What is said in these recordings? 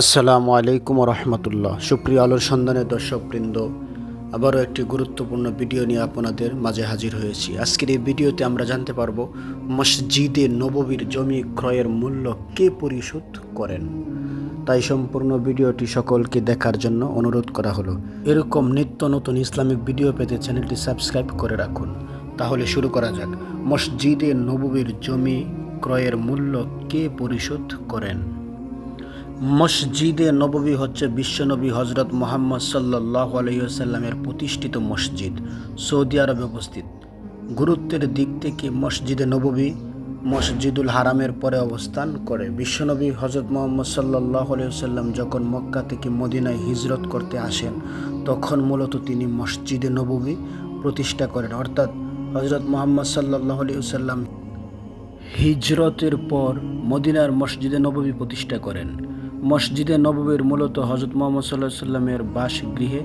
আসসালামু আলাইকুম রহমতুল্লাহ সুপ্রিয় আলোর সন্ধানের দর্শকবৃন্দ, আবারও একটি গুরুত্বপূর্ণ ভিডিও নিয়ে আপনাদের মাঝে হাজির হয়েছি। আজকের এই ভিডিওতে আমরা জানতে পারব, মসজিদে নববীর জমি ক্রয়ের মূল্য কে পরিশোধ করেন? তাই সম্পূর্ণ ভিডিওটি সকলকে দেখার জন্য অনুরোধ করা হলো। এরকম নিত্য নতুন ইসলামিক ভিডিও পেতে চ্যানেলটি সাবস্ক্রাইব করে রাখুন। তাহলে শুরু করা যাক। মসজিদে নববীর জমি ক্রয়ের মূল্য কে পরিশোধ করেন? মসজিদে নববী হচ্ছে বিশ্বনবী হজরত মোহাম্মদ সাল্লাহ আলহিসাল্লামের প্রতিষ্ঠিত মসজিদ, সৌদি আরবে অবস্থিত গুরুত্বের দিক থেকে মসজিদে নববী মসজিদুল হারামের পরে অবস্থান করে। বিশ্বনবী হজরত মোহাম্মদ সাল্লাহ আলহিসাল্লাম যখন মক্কা থেকে মদিনায় হিজরত করতে আসেন, তখন মূলত তিনি মসজিদে নববী প্রতিষ্ঠা করেন। অর্থাৎ হজরত মোহাম্মদ সাল্লাহ আলহিসাল্লাম হিজরতের পর মদিনার মসজিদে নববী প্রতিষ্ঠা করেন। মসজিদে নববীর মূলত হজরত মোহাম্মদ সাল্লাহ সাল্লামের বাসগৃহে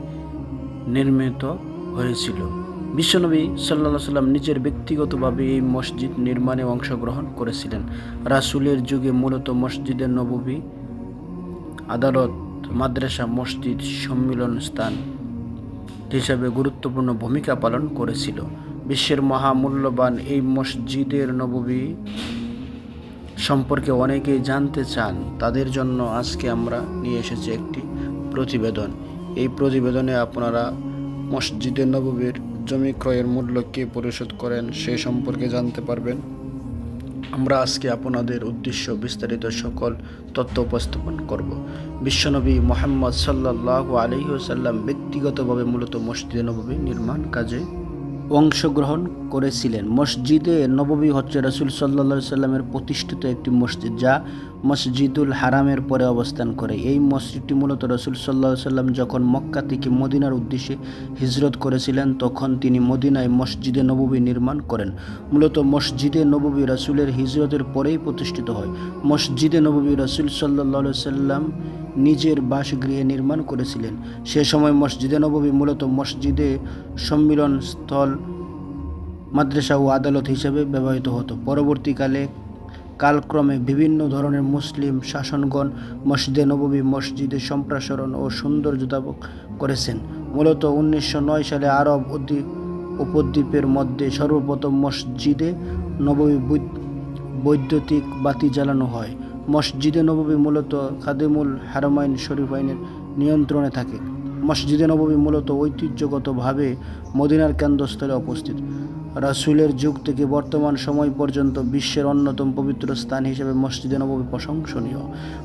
নির্মিত হয়েছিল। বিশ্বনবী সাল্লাহ সাল্লাম নিজের ব্যক্তিগতভাবে এই মসজিদ নির্মাণে অংশগ্রহণ করেছিলেন। রাসুলের যুগে মূলত মসজিদে নববী, আদালত, মাদ্রাসা, মসজিদ সম্মিলন স্থান হিসাবে গুরুত্বপূর্ণ ভূমিকা পালন করেছিল। বিশ্বের মহামূল্যবান এই মসজিদের নববী সম্পর্কে অনেকেই জানতে চান, তাদের জন্য আজকে আমরা নিয়ে এসেছি একটি প্রতিবেদন। এই প্রতিবেদনে আপনারা মসজিদে নববীর জমি ক্রয়ের মূল্য কে পরিশোধ করেন সে সম্পর্কে জানতে পারবেন। আমরা আজকে আপনাদের উদ্দেশ্য বিস্তারিত সকল তথ্য উপস্থাপন করব। বিশ্বনবী মোহাম্মদ সাল্লাহ আলহিহসাল্লাম ব্যক্তিগতভাবে মূলত মসজিদে নববী নির্মাণ কাজে অংশগ্রহণ করেছিলেন। মসজিদে নববী হচ্ছে রসুল সাল্লা সাল্লামের প্রতিষ্ঠিত একটি মসজিদ যা মসজিদুল হারামের পরে অবস্থান করে। এই মসজিদটি মূলত রসুল সাল্লা সাল্লাম যখন মক্কা থেকে মদিনার উদ্দেশ্যে হিজরত করেছিলেন, তখন তিনি মদিনায় মসজিদে নববী নির্মাণ করেন। মূলত মসজিদে নববী রসুলের হিজরতের পরেই প্রতিষ্ঠিত হয়। মসজিদে নববী রসুল সাল্লা সাল্লাম নিজের বাসগৃহে নির্মাণ করেছিলেন। সে সময় মসজিদে নববী মূলত মসজিদে সম্মিলন স্থল, মাদ্রাসা ও আদালত হিসেবে ব্যবহৃত হতো। পরবর্তীকালে কালক্রমে বিভিন্ন ধরনের মুসলিম শাসনগণ মসজিদে নববী, মসজিদে সম্প্রসারণ ও সৌন্দর্যতাবক করেছেন। মূলত উনিশশো নয় সালে আরব উপদ্বীপের মধ্যে সর্বপ্রথম মসজিদে নববী বৈদ্যুতিক বাতি জ্বালানো হয়। মসজিদে নববী মূলত খাদেমুল হারমাইন শরীফাইনের নিয়ন্ত্রণে থাকে। মসজিদে নববী মূলত ঐতিহ্যগতভাবে মদিনার কেন্দ্রস্থলে উপস্থিত রাসুলের যুগ থেকে বর্তমান সময় পর্যন্ত বিশ্বের অন্যতম পবিত্র স্থান হিসেবে মসজিদে নববী প্রশংসনীয়।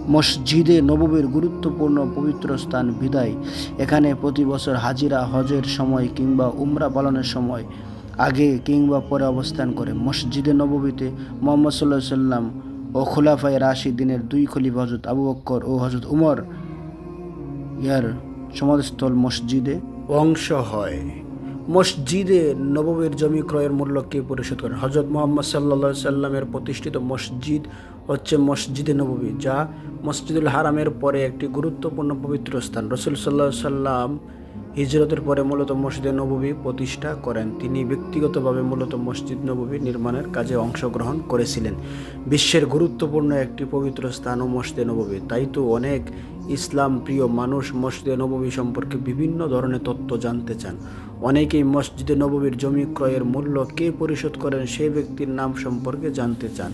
মসজিদে নববীর গুরুত্বপূর্ণ পবিত্র স্থান বিদায়। এখানে প্রতি বছর হাজিরা, হজের সময় কিংবা উমরা পালনের সময় আগে কিংবা পরে অবস্থান করে। মসজিদে নববীতে মোহাম্মদ সাল্লাহ সাল্লাম ও খোলাফায় রাশিদিনের দুই খলিফা হজরত আবু বক্কর ও হজরত উমর ইয়ার সমাধিস্থল মসজিদে। অংশ হয়। মসজিদে নববীর জমি ক্রয়ের মূল্য কে পরিশোধ করেন হজরত মোহাম্মদ সাল্লা সাল্লামের প্রতিষ্ঠিত মসজিদ হচ্ছে মসজিদে নববী যা মসজিদুল হারামের পরে একটি গুরুত্বপূর্ণ পবিত্র স্থান। রসুল সাল্লাহ সাল্লাম হিজরতের পরে মূলত মসজিদে নববী প্রতিষ্ঠা করেন। তিনি ব্যক্তিগতভাবে মূলত মসজিদ নববী নির্মাণের কাজে অংশগ্রহণ করেছিলেন। বিশ্বের গুরুত্বপূর্ণ একটি পবিত্র স্থান ও মসজিদে নববী। তাই তো অনেক ইসলাম প্রিয় মানুষ মসজিদে নববী সম্পর্কে বিভিন্ন ধরনের তথ্য জানতে চান। অনেকেই মসজিদে নববীর জমি ক্রয়ের মূল্য কে পরিশোধ করেন সেই ব্যক্তির নাম সম্পর্কে জানতে চান।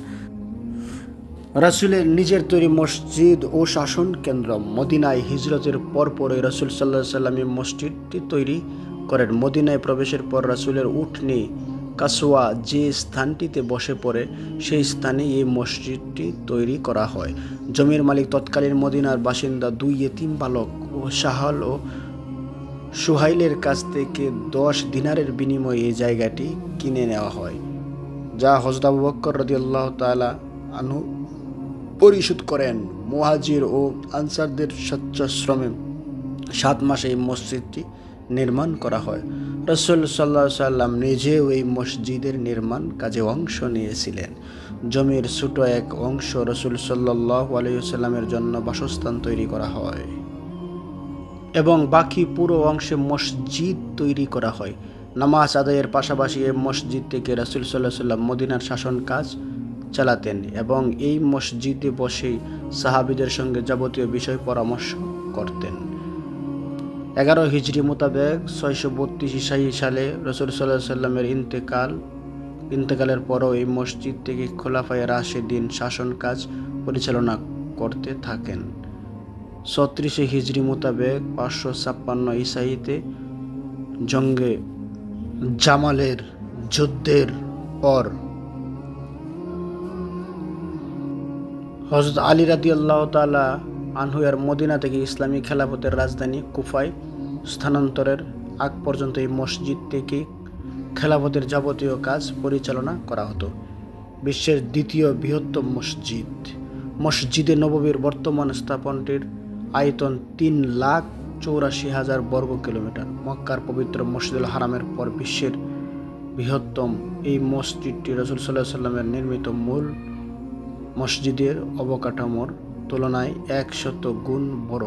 রাসুলের নিজের তৈরি মসজিদ ও শাসন কেন্দ্র মদিনায় হিজরতের পরপরই রাসুল সাল্লাহ সাল্লাম মসজিদটি তৈরি করেন। মদিনায় প্রবেশের পর রাসুলের উঠনি কাসোয়া যে স্থানটিতে বসে পড়ে, সেই স্থানে এই মসজিদটি তৈরি করা হয়। জমির মালিক তৎকালীন মদিনার বাসিন্দা দুই এতিম বালক ও সাহাল ও সুহাইলের কাছ থেকে দশ দিনারের বিনিময়ে এই জায়গাটি কিনে নেওয়া হয়, যা হজরত আবু বক্কর রদিয়াল্লাহ তাআলা আনহু পরিশোধ করেন মুহাজির ও আনসারদের স্বচ্ছাশ্রমে সাত মাসে এই মসজিদটি নির্মাণ করা হয়। রসুল সাল্লাহ সাল্লাম নিজেও এই মসজিদের নির্মাণ কাজে অংশ নিয়েছিলেন। জমির ছোট এক অংশ রসুল সাল্লাহ আলাইসাল্লামের জন্য বাসস্থান তৈরি করা হয় এবং বাকি পুরো অংশে মসজিদ তৈরি করা হয়। নামাজ আদায়ের পাশাপাশি এই মসজিদ থেকে রাসুল সাল্লাহ সাল্লাম মদিনার শাসন কাজ চালাতেন এবং এই মসজিদে বসেই সাহাবিদের সঙ্গে যাবতীয় বিষয় পরামর্শ করতেন। এগারো হিজড়ি মোতাবেক ছয়শো বত্রিশ ইসাই সালে রসুল সাল্লাহ সাল্লামের ইন্তেকাল, ইন্তেকালের পরও এই মসজিদ থেকে খোলাফায় রাশেদিন শাসন কাজ পরিচালনা করতে থাকেন। ছত্রিশে হিজড়ি মোতাবেক পাঁচশো ছাপ্পান্ন ইসাইতে জঙ্গে জামালের যুদ্ধের পর হজরত আলী রাদি আল্লাহ তালা আনহুয়ার মদিনা থেকে ইসলামী খেলাফতের রাজধানী কুফায় স্থানান্তরের আগ পর্যন্ত এই মসজিদ থেকে খেলাফতের যাবতীয় কাজ পরিচালনা করা হতো। বিশ্বের দ্বিতীয় বৃহত্তম মসজিদ। মসজিদে নববীর বর্তমান স্থাপনটির আয়তন তিন লাখ চৌরাশি হাজার বর্গ কিলোমিটার। মক্কার পবিত্র মসজিদুল হারামের পর বিশ্বের বৃহত্তম এই মসজিদটি রসুল সাল্লাহ সাল্লামের নির্মিত মূল মসজিদের অবকাঠামোর তুলনায় একশত গুণ বড়।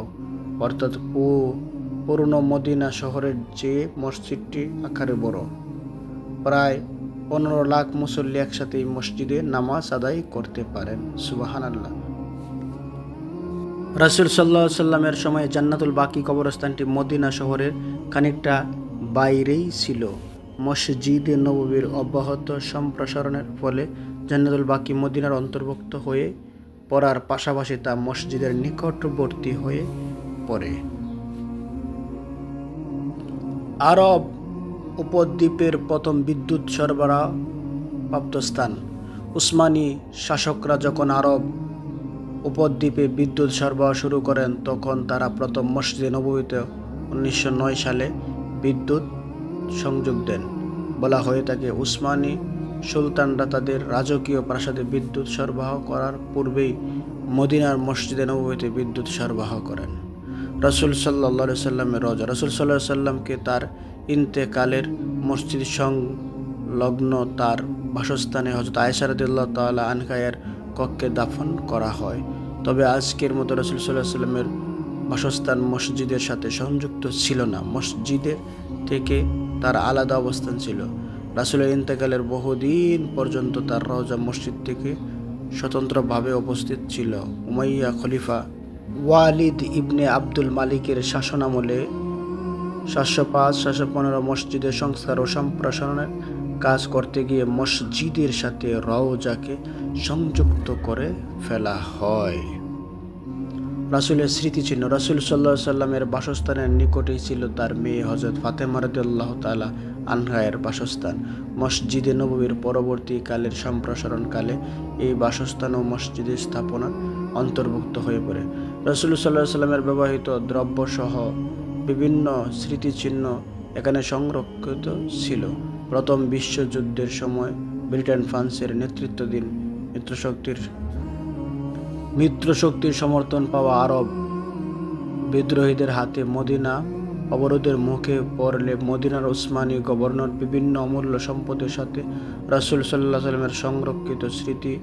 অর্থাৎ পুরনো মদিনা শহরের যে মসজিদটি আকারে বড়। প্রায় পনেরো লাখ মুসল্লি একসাথে এই মসজিদে নামাজ আদায় করতে পারেন। সুবাহান আল্লাহ রাসুল সাল্লাহ সাল্লামের সময় জান্নাতুল বাকি কবরস্থানটি মদিনা শহরের খানিকটা বাইরেই ছিল। মসজিদে নববীর অব্যাহত সম্প্রসারণের ফলে জান্নাতুল বাকি মদিনার অন্তর্ভুক্ত হয়ে পড়ার পাশাপাশি তা মসজিদের নিকটবর্তী হয়ে পড়ে। আরব উপদ্বীপের প্রথম বিদ্যুৎ সরবরাহ প্রাপ্ত স্থান। উসমানী শাসকরা যখন আরব উপদ্বীপে বিদ্যুৎ সরবরাহ শুরু করেন, তখন তারা প্রথম মসজিদে নবীতে উনিশশো নয় সালে বিদ্যুৎ সংযোগ দেন। বলা হয়ে থাকে, উসমানী সুলতানরা তাদের রাজকীয় প্রাসাদে বিদ্যুৎ সরবরাহ করার পূর্বেই মদিনার মসজিদে নবীতে বিদ্যুৎ সরবরাহ করেন। রসুল সাল্লা সাল্লামের রজা, রসুল সাল্লাহ সাল্লামকে তার ইন্তেকালের মসজিদ সংলগ্ন তার বাসস্থানে হজরত আয়সারদুল্লাহ তাল্লাহ আনকায়ের কক্ষে দাফন করা হয়। তবে আজকের মতো রসুল সাল্লাহ সাল্লামের বাসস্থান মসজিদের সাথে সংযুক্ত ছিল না। মসজিদের থেকে তার আলাদা অবস্থান ছিল। রাসুলের ইন্তেকালের বহুদিন পর্যন্ত তার রওজা মসজিদ থেকে স্বতন্ত্রভাবে উপস্থিত ছিল উমাইয়া খলিফা ওয়ালিদ ইবনে আব্দুল মালিকের শাসনামলে সাতশো পাঁচ, সাতশো পনেরো মসজিদের সংস্কার ও সম্প্রসারণের কাজ করতে গিয়ে মসজিদের সাথে রওজাকে সংযুক্ত করে ফেলা হয়। রাসুলের স্মৃতিচিহ্ন, রাসুল সাল্লাহ সাল্লামের বাসস্থানের নিকটেই ছিল তার মেয়ে হজরত ফাতেমা তালা আনহায়ের বাসস্থান। মসজিদে নবীর পরবর্তীকালের সম্প্রসারণকালে এই বাসস্থান ও মসজিদের স্থাপনার অন্তর্ভুক্ত হয়ে পড়ে। রসুল সাল্লাহ সাল্লামের ব্যবহৃত দ্রব্যসহ বিভিন্ন স্মৃতিচিহ্ন এখানে সংরক্ষিত ছিল। প্রথম বিশ্বযুদ্ধের সময় ব্রিটেন, ফ্রান্সের নেতৃত্বাধীন মিত্রশক্তির মিত্রশক্তির সমর্থন পাওয়া আরব বিদ্রোহীদের হাতে মদিনা অবরোধের মুখে পড়লে মদিনার উসমানী গভর্নর বিভিন্ন অমূল্য সম্পদের সাথে রাসুল সাল্লাহ সাল্লামের সংরক্ষিত স্মৃতি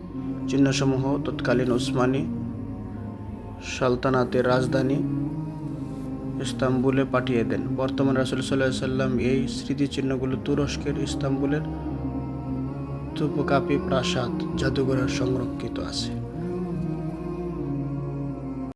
চিহ্নসমূহ তৎকালীন উসমানী সালতানাতের রাজধানী ইস্তাম্বুলে পাঠিয়ে দেন। বর্তমান রাসুল সাল্লাহ সাল্লাম এই স্মৃতিচিহ্নগুলো তুরস্কের ইস্তাম্বুলের তুপকাপি প্রাসাদ জাদুঘরে সংরক্ষিত আছে।